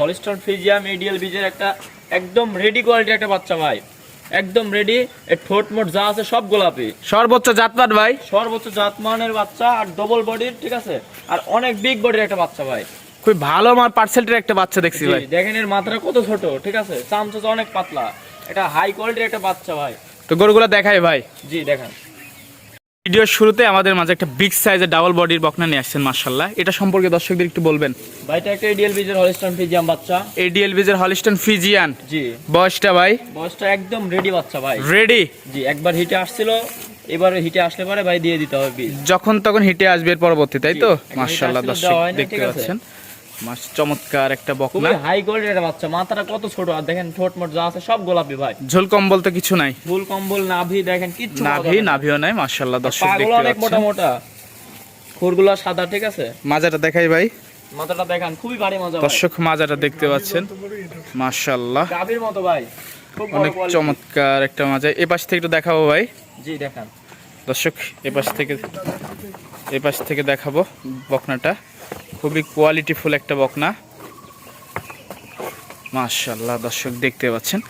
হলিস্টন ফ্রিজিয়াম ADL বীজের একটা একদম রেডি কোয়ালিটির একটা বাচ্চা ভাই। একদম রেডি ঠোঁট মোট যা আছে সব গোলাপি। সর্বোচ্চ জাতপাট ভাই। সর্বোচ্চ জাতমানের বাচ্চা আর ডবল বডির ঠিক আছে? আর অনেক বিগ বডির একটা বাচ্চা ভাই। খুব ভালো আমার পার্সেন্টের একটা বাচ্চা দেখছি ভাই। দেখেন এর মাথাটা কত ছোট ঠিক আছে? চামচা অনেক পাতলা। এটা হাই কোয়ালিটির একটা বাচ্চা ভাই। তো গরুগুলো দেখাই ভাই। জি দেখেন। ভিডিওর শুরুতে আমাদের মাঝে একটা বিগ সাইজের ডাবল বডির বকনা নিয়ে আসছেন মার্শাল্লাহ এটা সম্পর্কে দর্শকদের একটু বলবেন। ভাইটা একটা এডিএল বীজের হলিস্টন ফ্রিজিয়াম বাচ্চা। এডিএল বিজের হলিস্টন ফিজিয়ান জি। বয়সটা ভাই? বয়সটা একদম রেডি বাচ্চা ভাই। রেডি জি একবার হিটে আসছিল এবার হিটে আসলে পরে ভাই দিয়ে দিতে হবে। যখন তখন হিটে আসবে এর পরবর্তী তাই তো? মার্শাল্লাহ দর্শক দেখতে পাচ্ছেন। মাস চমৎকার একটা বকনা। হাই কোয়ালিটির একটা বাচ্চা মাথাটা কত ছোট আর দেখেন ঠোঁট মোট যা আছে সব গোলাপি ভাই। ঝোল কম্বল তো কিছু নাই। ফুল কম্বল নাভি দেখেন কিচ্ছু নাভি নাভিও নাই মার্শাল্লাহ দর্শক দেখতে অনেক মোটা মোটা খুরগুলো সাদা ঠিক আছে? মাজাটা দেখাই ভাই। মাথাটা দেখান খুবই ভারী মজা দর্শক মাজাটা দেখতে পাচ্ছেন। মার্শাল্লাহ গাভীর মতো ভাই। অনেক চমৎকার একটা মাজা। এ পাশ থেকে একটু দেখাবো ভাই। জি দেখান। দর্শক এ পাশ থেকে এ পাশ থেকে দেখাবো বকনাটা। খুবই কোয়ালিটিফুল একটা বকনা। মাশাল্লাহ দর্শক দেখতে পাচ্ছেন।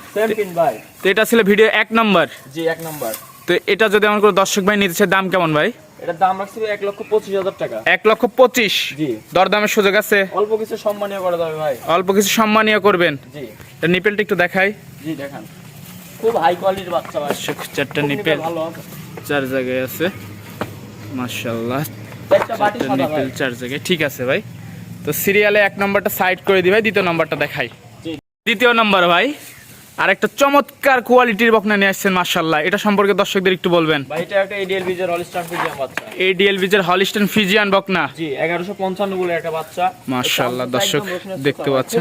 ভাই। তো এটা ছিল ভিডিও এক নম্বর জি এক নম্বর তো এটা যদি আমার কোনো দর্শক ভাই নিতে দাম কেমন ভাই? এটার দাম রাখছি এক লক্ষ পঁচিশ হাজার টাকা। এক লক্ষ পঁচিশ? জি। দরদামের সুযোগ আছে? অল্প কিছু সম্মানীয় করা যাবে ভাই। অল্প কিছু সম্মানীয় করবেন। জি। এটা নিপেলটা একটু দেখাই। জি দেখান। খুব হাই কোয়ালিটির বাচ্চা ভাই। চারটা নিপেল ভালো চার জায়গায় আছে। মাশাল্লাহ নিপেল চার জায়গায়। ঠিক আছে ভাই। তো সিরিয়ালে এক নম্বরটা সাইড করে দিই ভাই। দ্বিতীয় নম্বরটা দেখাই। দ্বিতীয় নম্বর ভাই। আর একটা চমৎকার কোয়ালিটির বকনা নিয়ে আসছেন মাশাল্লাহ এটা সম্পর্কে দর্শকদের একটু বলবেন। ভাই এটা একটা এডিএল বীজের হলিস্টান ফিজিয়াম বাচ্চা। এডিএল বিজের হলিস্টন ফিজিয়ান বকনা। জি এগারোশো পঞ্চান্ন বলে একটা বাচ্চা। দর্শক দেখতে পাচ্ছেন।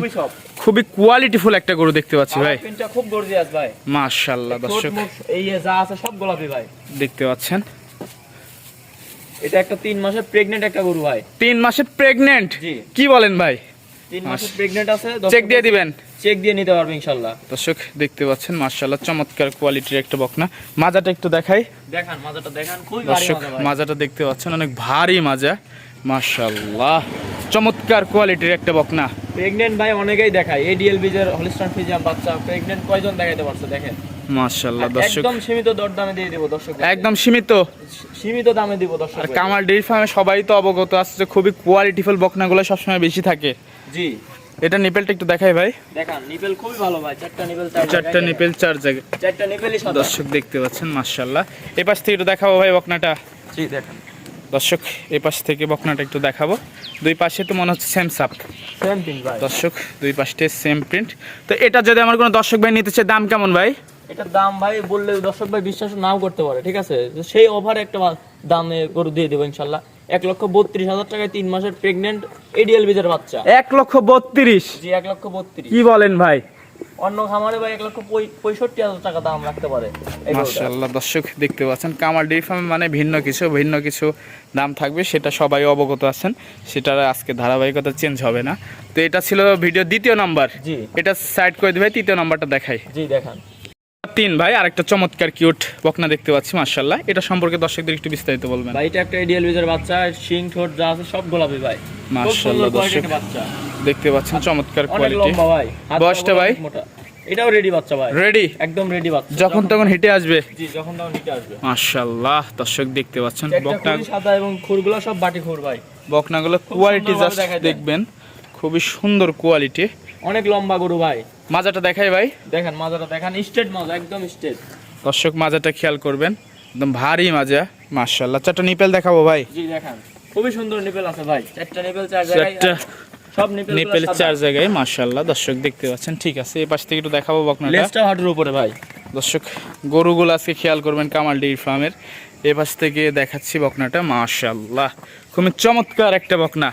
খুবই কোয়ালিটিফুল একটা গরু দেখতে পাচ্ছি ভাই। পিনটা খুব গর্জিয়াস ভাই। মাশাল্লাহ দর্শক। এই যা আছে সব গোলাপি ভাই। দেখতে পাচ্ছেন। এটা একটা তিন মাসের প্রেগনেন্ট একটা গরু ভাই। তিন মাসে প্রেগনেন্ট কি বলেন ভাই? তিন মাসের প্রেগনেন্ট আছে চেক দিয়ে দিবেন। চেক দিয়ে নিতে পারবে ইনশাল্লাহ। দর্শক দেখতে পাচ্ছেন মার্শাল্লাহ চমৎকার কোয়ালিটির একটা বকনা। মাজাটা একটু দেখাই। দেখান মাজাটা দেখান খুবই ভারী দর্শক মাজাটা দেখতে পাচ্ছেন অনেক ভারী মাজা। মার্শাল্লাহ চমৎকার কোয়ালিটির একটা বকনা। প্রেগনেন্ট ভাই অনেকেই দেখায়। এডিএল বীজের হলিস্টান ফিজিয়াম বাচ্চা প্রেগনেন্ট কয়জন দেখাইতে পারছে দেখেন। মার্শাল্লাহ আর দর্শক। একদম সীমিত দর দামে দিয়ে দিব দর্শক। একদম সীমিত। সীমিত দামে দিব দর্শক আর কামাল ডেইরি ফার্মে সবাই তো অবগত আছে যে খুবই কোয়ালিটিফুল বকনাগুলো সবসময় বেশি থাকে। জি। এটা নিপেলটা একটু দেখাই ভাই। দেখান নিপেল খুবই ভালো ভাই চারটা নিপেল চারটা নিপেল চার জায়গায়। চারটা নিপেলই সাদা। দর্শক দেখতে পাচ্ছেন মার্শাল্লাহ এ পাশ থেকে একটু দেখাবো ভাই বকনাটা। জি দেখান। দর্শক এই পাশ থেকে বকনাটা একটু দেখাবো। দুই পাশে তো মনে হচ্ছে সেম সাপ দর্শক দুই পাশে সেম প্রিন্ট তো এটা যদি আমার কোনো দর্শক ভাই নিতে চায় দাম কেমন ভাই? এটার দাম ভাই বললে দর্শক ভাই বিশ্বাস নাও করতে পারে ঠিক আছে? সেই ওভারে একটা দামে গরু দিয়ে দেবো ইনশাল্লাহ। এক লক্ষ বত্রিশ হাজার টাকায় তিন মাসের প্রেগনেন্ট এডিএল বীজের বাচ্চা। এক লক্ষ বত্রিশ? জি এক লক্ষ বত্রিশ। কি বলেন ভাই? অন্য খামারে ভাই এক লক্ষ পঁয়ষট্টি হাজার টাকা দাম রাখতে পারে এই দর্শক দেখতে পাচ্ছেন কামাল ডেইরি ফার্ম মানে ভিন্ন কিছু ভিন্ন কিছু দাম থাকবে সেটা সবাই অবগত আছেন। সেটার আজকে ধারাবাহিকতা চেঞ্জ হবে না। তো এটা ছিল ভিডিও দ্বিতীয় নাম্বার জি। এটা সাইড করে দিবে তৃতীয় নাম্বারটা দেখাই। জি দেখান। তিন ভাই আরেকটা চমৎকার কিউট বকনা দেখতে পাচ্ছি মার্শাল্লাহ এটা সম্পর্কে দর্শকদের একটু বিস্তারিত বলবেন। ভাই এটা একটা এডিএল বীজের বাচ্চা শিং ঠোঁট যা আছে সব গোলাপি ভাই। quality দর্শক। দেখতে পাচ্ছেন চমৎকার কোয়ালিটি বয়সটা ভাই? এটাও রেডি বাচ্চা ভাই। রেডি একদম রেডি বাচ্চা। যখন তখন হিটে আসবে? জি যখন তখন নিতে আসবে। মার্শাল্লাহ দর্শক দেখতে পাচ্ছেন বকনা সাদা এবং খুরগুলো সব বাটি খুর ভাই। বকনাগুলো কোয়ালিটি জাস্ট দেখবেন খুবই সুন্দর কোয়ালিটি অনেক লম্বা গরু ভাই। মাজাটা দেখাই ভাই। দেখেন মাজাটা দেখেন স্ট্রেট মাজা একদম স্ট্রেট দর্শক মাজাটা খেয়াল করবেন। একদম ভারী মাজা মার্শাল্লাহ চারটা নিপেল দেখাবো ভাই। জি দেখেন। খুবই সুন্দর নিপেল আছে ভাই। চারটা নিপেল চার জায়গায় সব নিপেল নিপেল চার জায়গায় মার্শাল্লাহ দর্শক দেখতে পাচ্ছেন। ঠিক আছে এই পাশ থেকে একটু দেখাবো বকনাটা। লেজটা হাঁটুর উপরে ভাই। দর্শক গরুগুলো আজকে খেয়াল করবেন কামাল ডেইরি ফার্মের। এ পাশ থেকে দেখাচ্ছি বকনাটা মাশাল্লাহ খুবই চমৎকার একটা বকনা।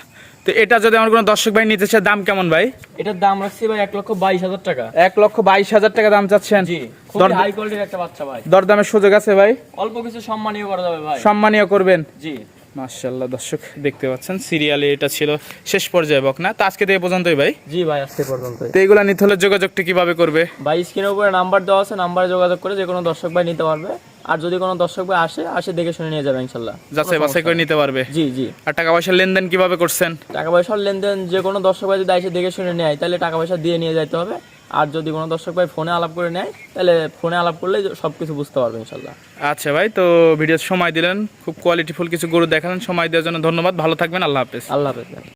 তো এটা যদি আমার কোনো দর্শক ভাই নিতে চায় দাম কেমন ভাই? এটার দাম রাখছি ভাই এক লক্ষ বাইশ হাজার টাকা। এক লক্ষ বাইশ হাজার টাকা দাম চাচ্ছেন? জি হাই কোয়ালিটির একটা বাচ্চা ভাই। দরদামের সুযোগ আছে ভাই? অল্প কিছু সম্মানীয় করা যাবে ভাই। সম্মানীয় করবেন। জি। মাশাল্লাহ দর্শক দেখতে পাচ্ছেন সিরিয়ালে এটা ছিল শেষ পর্যায়ে বক না তো আজকে তো এই পর্যন্তই ভাই। জি ভাই আজকে পর্যন্ত তো এইগুলা নিতে হলে যোগাযোগটা কীভাবে করবে? ভাই স্ক্রিনের উপরে নাম্বার দেওয়া আছে নাম্বারে যোগাযোগ করে যে কোনো দর্শক ভাই নিতে পারবে। আর যদি কোনো দর্শক ভাই আসে আসে দেখে শুনে নিয়ে যাবে ইনশাল্লাহ যাচাই বাছাই করে নিতে পারবে? জি জি। আর টাকা পয়সার লেনদেন কীভাবে করছেন? টাকা পয়সার লেনদেন যে কোনো দর্শক ভাই যদি এসে দেখে শুনে নেয় তাহলে টাকা পয়সা দিয়ে নিয়ে যাইতে হবে। আর যদি কোনো দর্শক ভাই ফোনে আলাপ করে নেয় তাহলে ফোনে আলাপ করলে সব কিছু বুঝতে পারবে ইনশাল্লাহ আচ্ছা ভাই তো ভিডিও সময় দিলেন খুব কোয়ালিটিফুল কিছু গরু দেখালেন সময় দেওয়ার জন্য ধন্যবাদ ভালো থাকবেন আল্লাহ হাফেজ আল্লাহ হাফেজ।